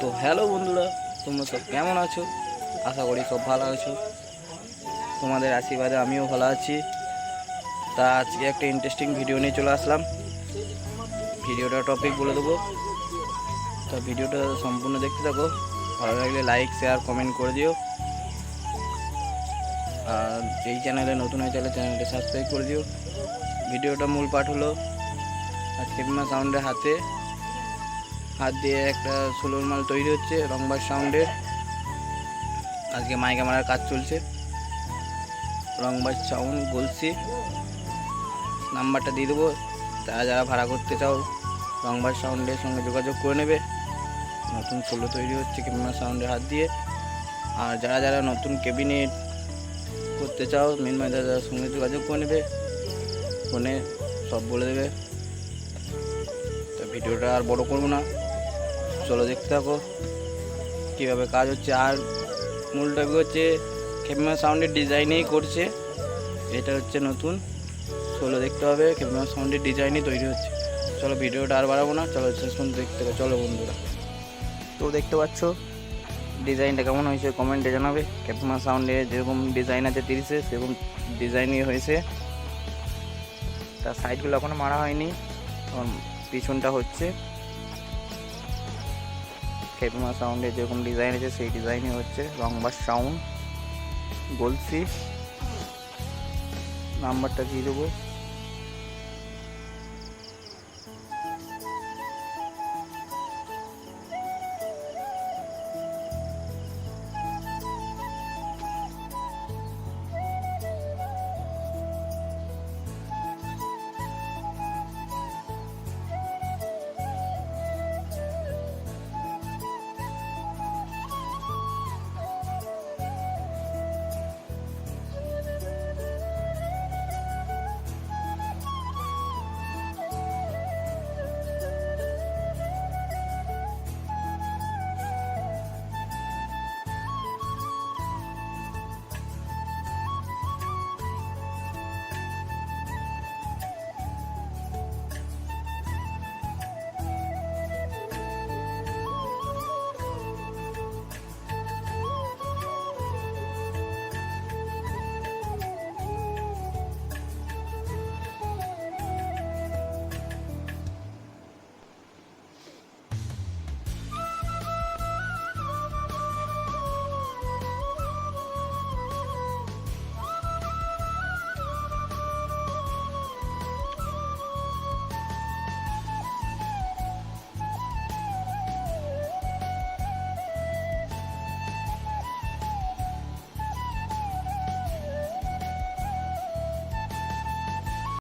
তো হ্যালো বন্ধুরা, তোমরা সব কেমন আছো? আশা করি সব ভালো আছো। তোমাদের আশীর্বাদে আমিও ভালো আছি। তা আজকে একটা ইন্টারেস্টিং ভিডিও নিয়ে চলে আসলাম। ভিডিওটা টপিক বলে দেবো। তা ভিডিওটা সম্পূর্ণ দেখতে থাকো। ভালো লাগলে লাইক শেয়ার কমেন্ট করে দিও। আর এই চ্যানেলে নতুন হয়ে চলে চ্যানেলটা সাবস্ক্রাইব করে দিও। ভিডিওটা মূল পাঠ হলো আজকে বিমা সাউন্ডের হাতে। হাত দিয়ে একটা সোলোর মাল তৈরি হচ্ছে রংবার সাউন্ডের। আজকে মাইক ক্যামেরার কাজ চলছে। রংবার সাউন্ড বলছি। নাম্বারটা দিয়ে দেবো। তারা যারা ভাড়া করতে চাও রংবার সাউন্ডের সঙ্গে যোগাযোগ করে নেবে। নতুন সোলো তৈরি হচ্ছে ক্যামেরা সাউন্ডের হাত দিয়ে। আর যারা যারা নতুন ক্যাবিনেট করতে চাও মিনময় দাদার সঙ্গে যোগাযোগ করে নেবে, ফোনে সব বলে দেবে। তা ভিডিওটা আর বড় করব না। চলো দেখতে থাকো কীভাবে কাজ হচ্ছে। আর মূল টপিক হচ্ছে, ক্যামেরা সাউন্ডের ডিজাইনেই করছে। এটা হচ্ছে নতুন। চলো দেখতে হবে, ক্যামেরা সাউন্ডের ডিজাইনই তৈরি হচ্ছে। চলো ভিডিওটা আর বাড়াবো না, চলো শেষ পর্যন্ত দেখতে হবে চলো বন্ধুরা। তো দেখতে পাচ্ছ ডিজাইনটা কেমন হয়েছে কমেন্টে জানাবে। ক্যাপমা সাউন্ডে যেরকম ডিজাইন আছে তিরিশে, সেরকম ডিজাইনই হয়েছে। তার সাইডগুলো এখনও মারা হয়নি পিছনটা হচ্ছে। ক্যাপমা সাউন্ডে যেরকম ডিজাইন আছে সেই ডিজাইনই হচ্ছে রংবার সাউন্ড গোলসি নাম্বারটা দিয়ে দেবো।